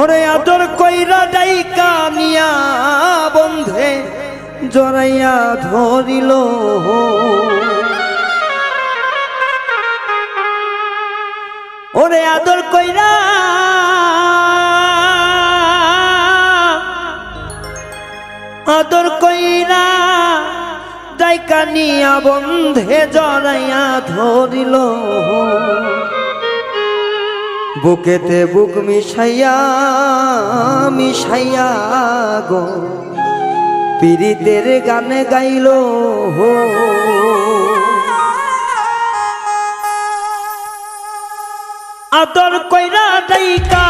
ওরে আদর কইরা ডাইকা নিয়া বন্ধে, জড়াইয়া ধরিল। ওরে আদর কইরা আদর কইরা ডাইকা নিয়া বন্ধে, জড়াইয়া ধরিল। বুকেতে বুক মিশাইয়া মিশাইয়া গো। পীড়িতের গানে গাইল হো। আদর কইরা ডাইকা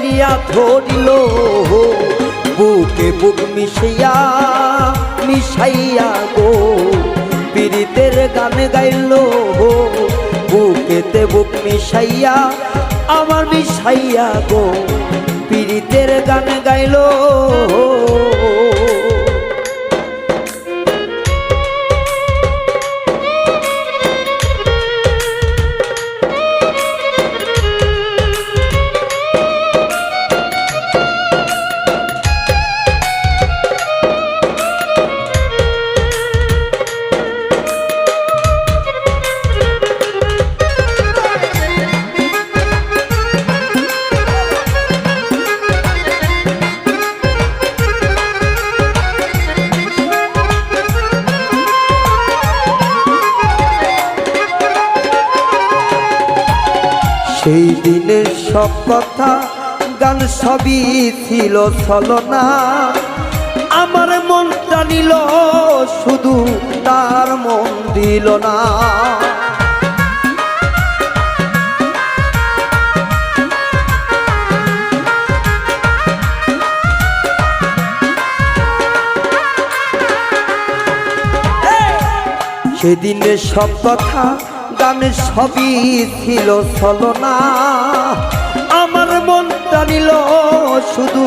জলিয়া ধরিল, বুকে বুক মিশিয়া মিশাইয়া গো, পীড়িতের গান গাইল বুকেতে বুক মিশাইয়া আমার মিশাইয়া গো, পীড়িতের গান গাইল সেই দিনের সব কথা, গান সবই ছিল ছলনা। আমার মনটা নিল, শুধু তার মন দিল না। সেদিনের সব কথা গানে সবই ছিল ছলনা। আমার মনটা নিল, শুধু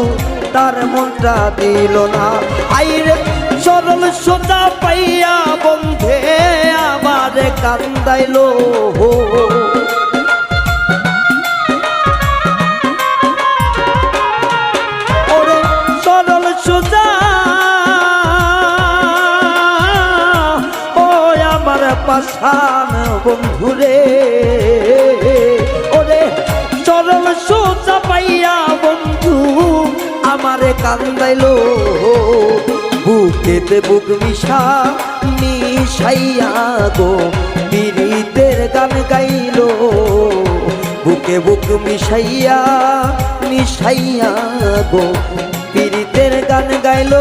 তার মনটা দিল না। আইরে সরল সোজা পাইয়া বন্ধে আমার কান্দাইল হো। পাশান বন্ধুরে। ওরে সরল সোজা পাইয়া বন্ধু, আমারে কান্দাইল। বুকেতে বুক মিশা, মিশাইয়া গো পীড়িতের গান গাইল। বুকে বুক মিশাইয়া মিশাইয়া গো পীড়িতের গান গাইল।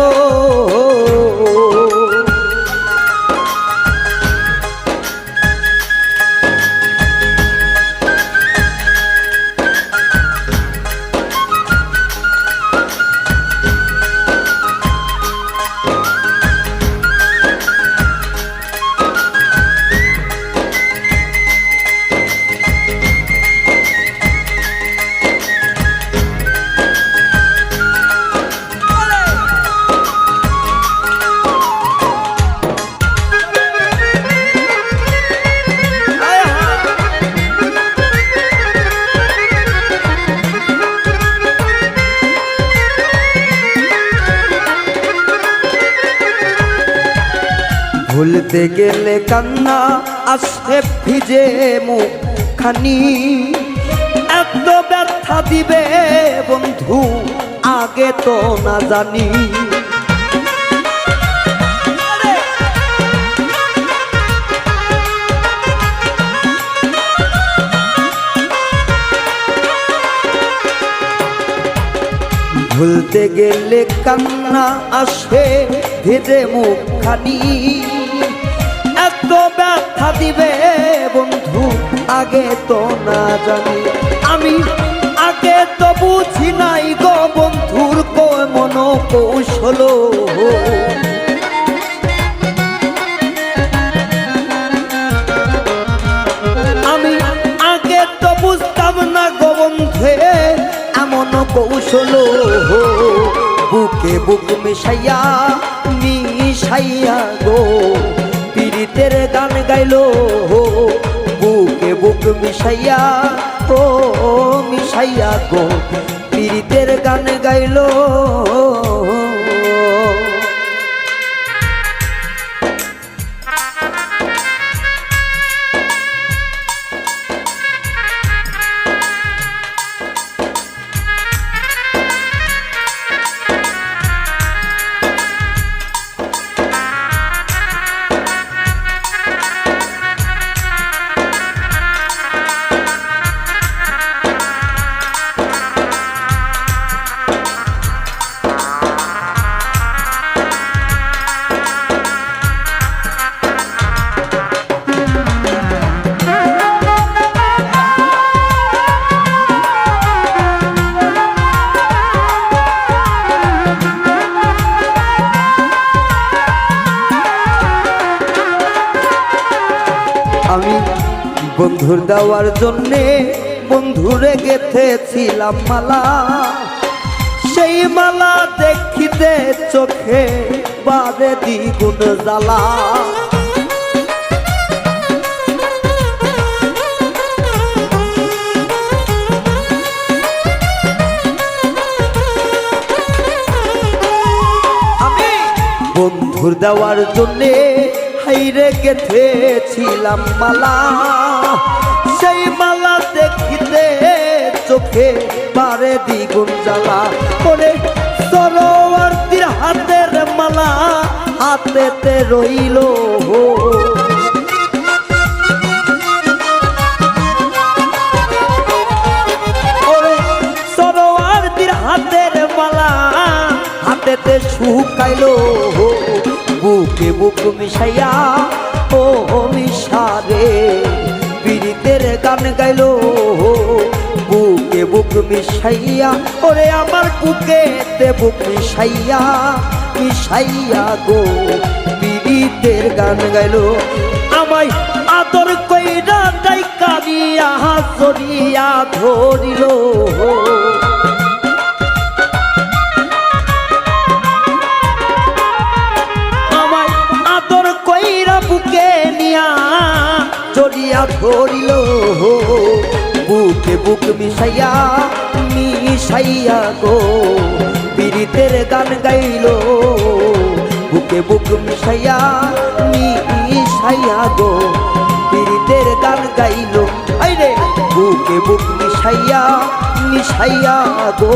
ভুলতে গেলে কান্না আসে ভিজে মুখ খানি এত ব্যথা দিবে বন্ধু, আগে তো না জানি। ভুলতে গেলে কান্না আসে ভেজে মুখখানি। এত ব্যথা দিবে বন্ধু, আগে তো না জানি। আমি আগে তো বুঝি নাই গো বন্ধুর মন কৌশল আমি আগে তো বুঝতাম না গো বন্ধে এমন কৌশল। মিশাইয়া মিশাইয়া গো। পীড়িতের গান গাইলো। বুকে বুক মিশাইয়া ও মিশাইয়া গো পীড়িতের গান গাইলো। বন্ধুর দেওয়ার জন্যে বন্ধুরে গেথেছিলাম মালা। সেই মালা দেখিতে চোখে বারে দ্বিগুণ জ্বালা। বন্ধুর দেওয়ার জন্যে হাইরে গেথেছিলাম মালা। সেই মালা দেখিতে চোখে পারে দ্বিগুণ জ্বালা। করে সরোয়ার্তির হাতের মালা হাতেতে রইল হাতের বুকে বুক মিশাইয়া ও মিশারে। পীড়িতের গান গাইল। বুকে বুক মিশাইয়া, ওরে আমার বুকে তে বুক মিশাইয়া মিশাইয়া গো পীড়িতের গান গাইল। আমায় আদর কইরা তাই কানিয়া হাসরিয়া ধরিল। মিশাইয়া মিশাইয়া গো পীড়িতের গান গাইল। বুকে বুক মিশাইয়া মিশাইয়া গো পীড়িতের গান গাইল। আইরে, বুকে বুক মিশাইয়া মিশাইয়া গো